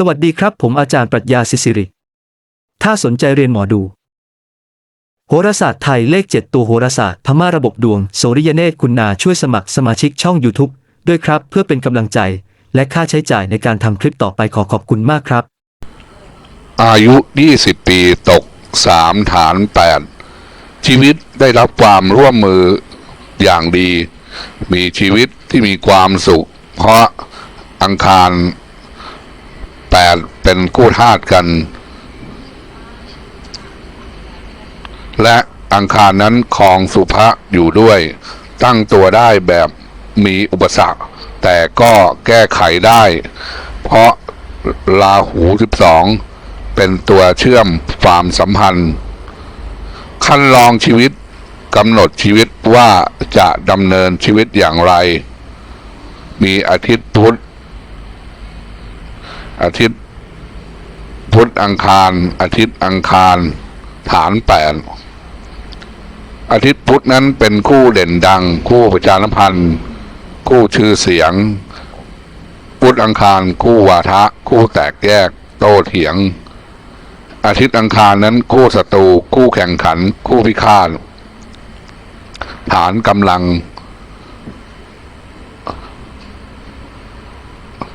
สวัสดีครับ ผมอาจารย์ปรัชญาศิสิริ ถ้าสนใจเรียนหมอดู โหราศาสตร์ไทยเลข 7 ตัวโหราศาสตร์พม่าระบบดวง โสริยเนตรคุณนาช่วยสมัครสมาชิกช่อง YouTube ด้วยครับ เพื่อเป็นกำลังใจ และค่าใช้จ่ายในการทำคลิปต่อไปขอขอบคุณมากครับ อายุ 20 ปีตก 3 ฐาน 8 ชีวิตได้รับความร่วมมืออย่างดี มีชีวิตที่มีความสุข เพราะอังคาร 8 เป็นกู้ธาตุกัน และอังคารนั้นครองสุภะอยู่ด้วย ตั้งตัวได้แบบมีอุปสรรค แต่ก็แก้ไขได้ เพราะราหู 12 เป็นตัวเชื่อมความสัมพันธ์ ขั้นลองชีวิตกำหนดชีวิตว่าจะดำเนินชีวิตอย่างไร มีอาทิตย์พุธ อาทิตย์พุธอังคาร อาทิตย์อังคารฐานแปดอาทิตย์พุธนั้นเป็นคู่เด่นดัง คู่ประชาสัมพันธ์ คู่ชื่อเสียง พุธอังคารคู่วาทะ คู่แตกแยก โต้เถียง อาทิตย์อังคารนั้นคู่ศัตรูคู่แข่งขัน คู่พิฆาตฐานกำลัง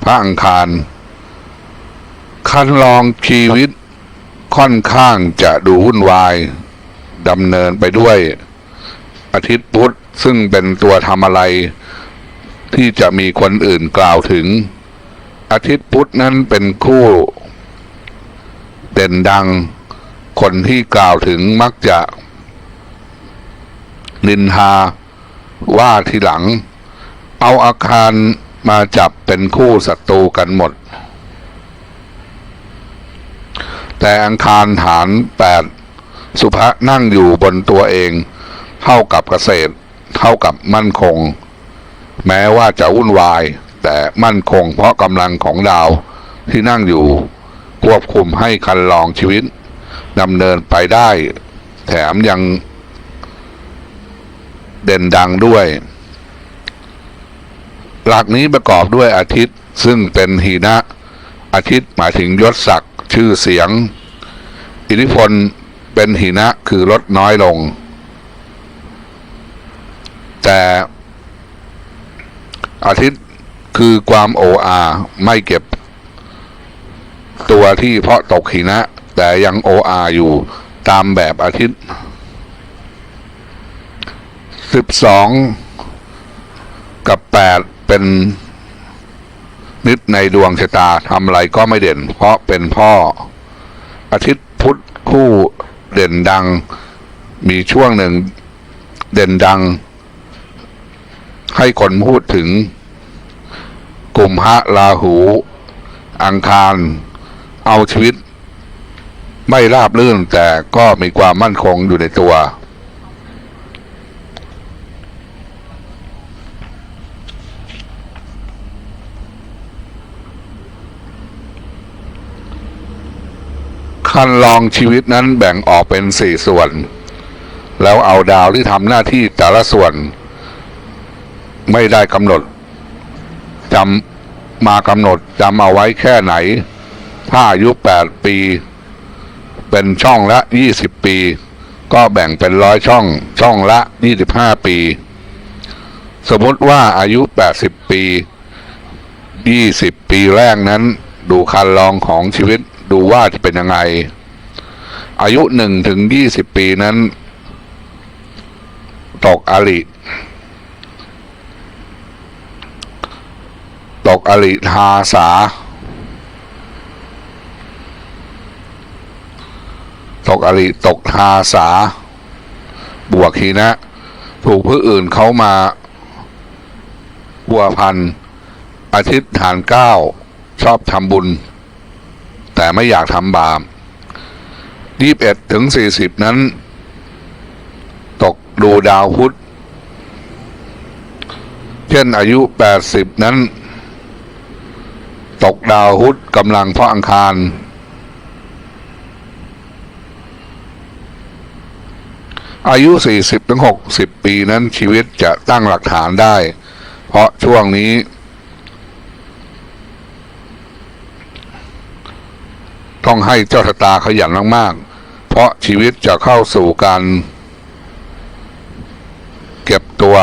พระอังคาร คันลองชีวิตค่อนข้างจะดูวุ่นวายดำเนินไปด้วย อาทิตย์พุธซึ่งเป็นตัวทำอะไร ที่จะมีคนอื่นกล่าวถึง อาทิตย์พุธนั้นเป็นคู่เด่นดัง คนที่กล่าวถึงมักจะนินทาว่าทีหลัง เอาอาคารมาจับเป็นคู่ศัตรูกันหมด แต่อังคารฐานแปดสุภะนั่งอยู่บนตัวเอง เท่ากับเกษตร เท่ากับมั่นคง แม้ว่าจะวุ่นวาย แต่มั่นคงเพราะกำลังของดาวที่นั่งอยู่ ควบคุมให้คันลองชีวิตดำเนินไปได้ แถมยัง เด่นดังด้วย หลักนี้ประกอบด้วยอาทิตย์ซึ่งเป็นหีนะอาทิตย์หมายถึงยศศักดิ์ ชื่อเสียง อิทธิพลเป็นหีนะคือลดน้อยลง แต่อาทิตย์คือความโออาไม่เก็บ ตัวที่เพาะตกหินะ แต่ยังโออาอยู่ตามแบบอาทิตย์สิบสองกับแปดเป็น นิดในดวงชะตาทำอะไรก็ไม่เด่น เพราะเป็นพ่อ อาทิตย์พุธคู่เด่นดัง มีช่วงหนึ่งเด่นดัง ให้คนพูดถึง กลุ่มพระราหู อังคาร เอาชีวิต ไม่ราบรื่นแต่ก็มีความมั่นคงอยู่ในตัว คันลองชีวิตนั้นแบ่งออกเป็นสี่ส่วน แล้วเอาดาวที่ทำหน้าที่แต่ละส่วน ไม่ได้กำหนดจำมากำหนดจำเอาไว้แค่ไหน ถ้าอายุแปดปี เป็นช่องละยี่สิบปี ก็แบ่งเป็นร้อยช่อง ช่องละยี่สิบห้าปี สมมติว่าอายุแปดสิบปียี่สิบปีแรกนั้น ดูคันลองของชีวิต ดูว่าจะเป็นยังไง อายุหนึ่งถึงยี่สิบปีนั้น ตกอริตกอริทาสา ตกอริตกทาสา บวกขีนะ ถูกผู้อื่นเขามาบัวพันอาทิตย์ฐานเก้า ชอบทำบุญ ไม่อยากทำบาปยี่บเอ็ดถึงสี่สิบนั้น ตกดูดาวพุธเช่นอายุแปดสิบนั้น ตกดาวพุธกำลังเพราะอังคารอายุ 40ถึง60 ปีนั้นชีวิตจะตั้งหลักฐานได้ เพราะช่วงนี้ ต้องให้เจ้าชะตาขยันมากๆ เพราะชีวิตจะเข้าสู่การ เก็บตัว